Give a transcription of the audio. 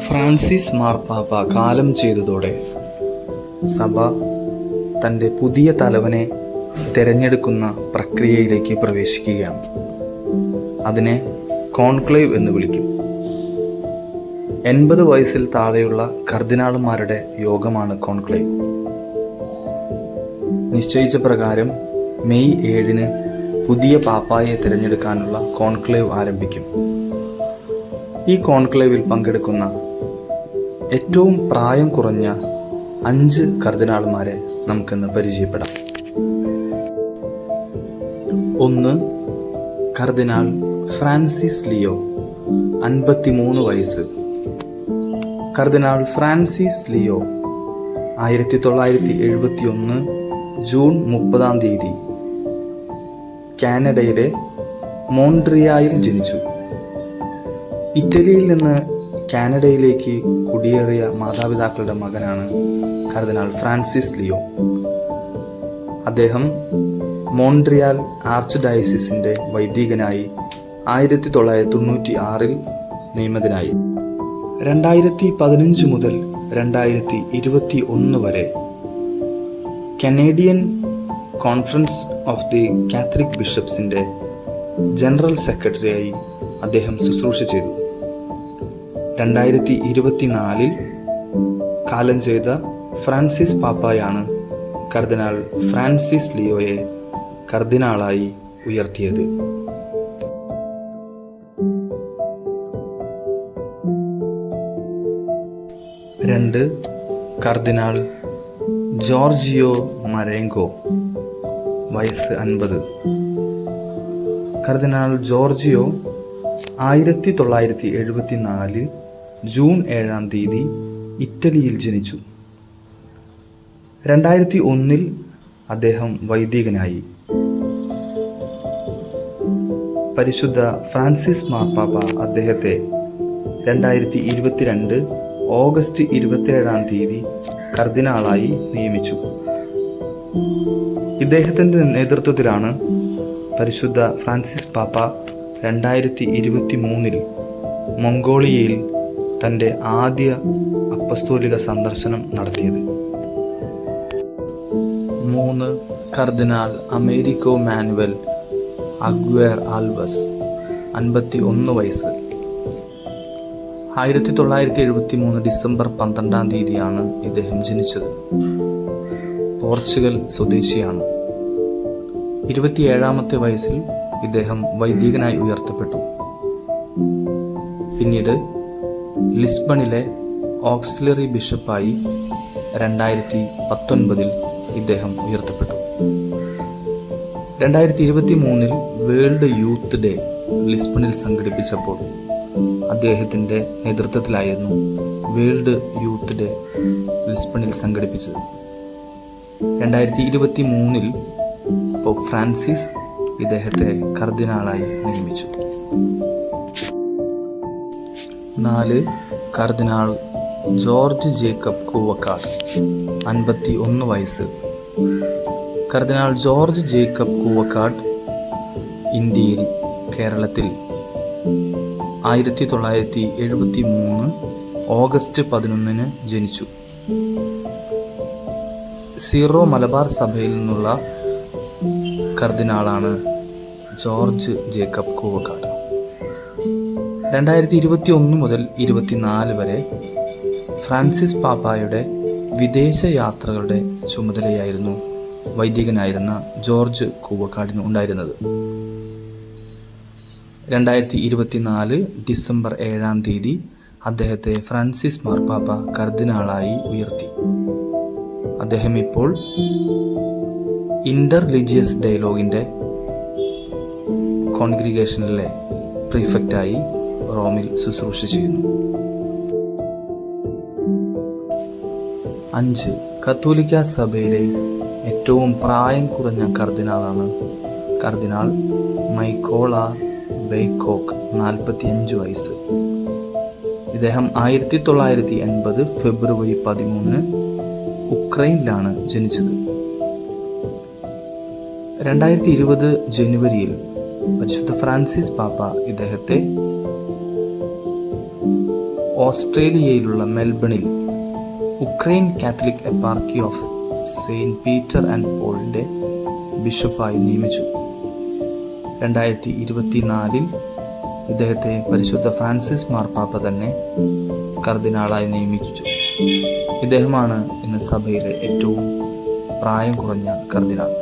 Francis മാർപ്പാപ്പ കാലം ചെയ്തതോടെ സഭ തന്റെ പുതിയ തലവനെ തിരഞ്ഞെടുക്കുന്ന പ്രക്രിയയിലേക്ക് പ്രവേശിക്കുകയാണ്. അതിനെ കോൺക്ലേവ് എന്ന് വിളിക്കും. എൺപത് വയസ്സിൽ താഴെയുള്ള കർദിനാളുമാരുടെ യോഗമാണ് കോൺക്ലേവ്. നിശ്ചയിച്ച പ്രകാരം മെയ് ഏഴിന് പുതിയ പാപ്പായെ തിരഞ്ഞെടുക്കാനുള്ള കോൺക്ലേവ് ആരംഭിക്കും. ഈ കോൺക്ലേവിൽ പങ്കെടുക്കുന്ന ഏറ്റവും പ്രായം കുറഞ്ഞ അഞ്ച് കർദിനാൾമാരെ നമുക്കിന്ന് പരിചയപ്പെടാം. ഒന്ന് കർദിനാൾ ഫ്രാൻസിസ് ലിയോ അൻപത്തിമൂന്ന് വയസ്സ്. കർദിനാൾ ഫ്രാൻസിസ് ലിയോ ആയിരത്തി തൊള്ളായിരത്തി എഴുപത്തി ഒന്ന് ജൂൺ മുപ്പതാം തീയതി കാനഡയിലെ മോൺട്രിയായിൽ ജനിച്ചു. ഇറ്റലിയിൽ നിന്ന് കാനഡയിലേക്ക് കുടിയേറിയ മാതാപിതാക്കളുടെ മകനാണ് കർദിനാൾ ഫ്രാൻസിസ് ലിയോ. അദ്ദേഹം മോൺട്രിയാൽ ആർച്ച് ഡയസിസിന്റെ വൈദികനായി ആയിരത്തി തൊള്ളായിരത്തി തൊണ്ണൂറ്റി ആറിൽ നിയമിതനായി. രണ്ടായിരത്തി പതിനഞ്ച് മുതൽ രണ്ടായിരത്തി ഇരുപത്തി ഒന്ന് വരെ Canadian conference of the Catholic ബിഷപ്സിന്റെ general സെക്രട്ടറിയായി അദ്ദേഹം ശുശ്രൂഷ ചെയ്തു. രണ്ടായിരത്തി ഇരുപത്തിനാലിൽ കാലം ചെയ്ത ഫ്രാൻസിസ് പാപ്പായാണ് കർദിനാൾ ഫ്രാൻസിസ് ലിയോയെ കർദിനാളായി ഉയർത്തിയത്. രണ്ട് കർദിനാൾ ജോർജിയോ മരേങ്കോ വയസ്സ് അൻപത്. കർദിനാൾ ജോർജിയോ ആയിരത്തി തൊള്ളായിരത്തി എഴുപത്തി നാല് ജൂൺ ഏഴാം തീയതി ഇറ്റലിയിൽ ജനിച്ചു. രണ്ടായിരത്തി ഒന്നിൽ അദ്ദേഹം വൈദികനായി. പരിശുദ്ധ ഫ്രാൻസിസ് മാർപ്പാപ്പ അദ്ദേഹത്തെ രണ്ടായിരത്തി ഇരുപത്തിരണ്ട് ഓഗസ്റ്റ് ഇരുപത്തിയേഴാം തീയതി കർദിനാളായി നിയമിച്ചു. ഇദ്ദേഹത്തിന്റെ നേതൃത്വത്തിലാണ് പരിശുദ്ധ ഫ്രാൻസിസ് പാപ്പ രണ്ടായിരത്തി ഇരുപത്തി മൂന്നിൽ മൊങ്കോളിയയിൽ തന്റെ ആദ്യ അപ്പസ്തോലിക സന്ദർശനം നടത്തിയത്. മൂന്ന് കർദിനാൾ അമേരിക്കോ മാനുവൽ അഗ്വേർ ആൽവസ് അൻപത്തി ഒന്ന് വയസ്സ്. ആയിരത്തി തൊള്ളായിരത്തി എഴുപത്തി മൂന്ന് ഡിസംബർ പന്ത്രണ്ടാം തീയതിയാണ് ഇദ്ദേഹം ജനിച്ചത്. പോർച്ചുഗൽ സ്വദേശിയാണ്. ഇരുപത്തിയേഴാമത്തെ വയസ്സിൽ ഇദ്ദേഹം വൈദികനായി ഉയർത്തപ്പെട്ടു. പിന്നീട് ലിസ്ബണിലെ ഓക്സിലറി ബിഷപ്പായി രണ്ടായിരത്തി പത്തൊൻപതിൽ ഇദ്ദേഹം ഉയർത്തപ്പെട്ടു. രണ്ടായിരത്തി ഇരുപത്തി മൂന്നിൽ വേൾഡ് യൂത്ത് ഡേ ലിസ്ബണിൽ സംഘടിപ്പിച്ചപ്പോൾ അദ്ദേഹത്തിന്റെ നേതൃത്വത്തിലായിരുന്നു വേൾഡ് യൂത്ത് ഡേ ലിസ്ബണിൽ സംഘടിപ്പിച്ചത്. രണ്ടായിരത്തി ഇരുപത്തി മൂന്നിൽ പോപ്പ് ഫ്രാൻസിസ് ഇദ്ദേഹത്തെ കർദിനാളായി നിയമിച്ചു. നാല് കർദിനാൾ ജോർജ് ജേക്കബ് കൂവക്കാട് അൻപത്തി ഒന്ന് വയസ്സ്. കർദിനാൾ ജോർജ് ജേക്കബ് കൂവക്കാട് ഇന്ത്യയിൽ കേരളത്തിൽ. ആയിരത്തി തൊള്ളായിരത്തി എഴുപത്തി മൂന്ന് ഓഗസ്റ്റ് പതിനൊന്നിന് ജനിച്ചു. സീറോ മലബാർ സഭയിൽ നിന്നുള്ള കർദിനാളാണ് ജോർജ് ജേക്കബ് കൂവക്കാട്. രണ്ടായിരത്തി ഇരുപത്തി ഒന്ന് മുതൽ ഇരുപത്തിനാല് വരെ ഫ്രാൻസിസ് പാപ്പായുടെ വിദേശ യാത്രകളുടെ ചുമതലയായിരുന്നു വൈദികനായിരുന്ന ജോർജ് കൂവക്കാടിന് ഉണ്ടായിരുന്നത്. രണ്ടായിരത്തി ഇരുപത്തിനാല് ഡിസംബർ ഏഴാം തീയതി അദ്ദേഹത്തെ ഫ്രാൻസിസ് മാർപ്പാപ്പ കർദിനാളായി ഉയർത്തി. അദ്ദേഹം ഇപ്പോൾ ഇന്റർ റിലീജിയസ് ഡയലോഗിന്റെ കോൺഗ്രിഗേഷനിലെ പ്രീഫക്റ്റായി റോമിൽ ശുശ്രൂഷ ചെയ്യുന്നു. അഞ്ച്. കത്തോലിക്ക സഭയിലെ ഏറ്റവും പ്രായം കുറഞ്ഞ കർദിനാളാണ് കർദിനാൾ മൈക്കോള ബെയ്കോക്ക് നാൽപ്പത്തി അഞ്ച് വയസ്സ്. ഇദ്ദേഹം ആയിരത്തി തൊള്ളായിരത്തി എൺപത് ഫെബ്രുവരി പതിമൂന്നിന് ഉക്രൈനിലാണ് ജനിച്ചത്. രണ്ടായിരത്തി ഇരുപത് ജനുവരിയിൽ പരിശുദ്ധ ഫ്രാൻസിസ് പാപ്പ ഇദ്ദേഹത്തെ ഓസ്ട്രേലിയയിലുള്ള മെൽബണിൽ Ukraine Catholic eparchy of saint Peter and പോളിന്റെ ബിഷപ്പായി നിയമിച്ചു. രണ്ടായിരത്തി ഇരുപത്തിനാലിൽ ഇദ്ദേഹത്തെ പരിശുദ്ധ ഫ്രാൻസിസ് മാർപ്പാപ്പ തന്നെ കർദിനാളായി നിയമിച്ചു. ഇദ്ദേഹമാണ് ഇന്ന് സഭയിലെ ഏറ്റവും പ്രായം കുറഞ്ഞ കർദിനാൾ.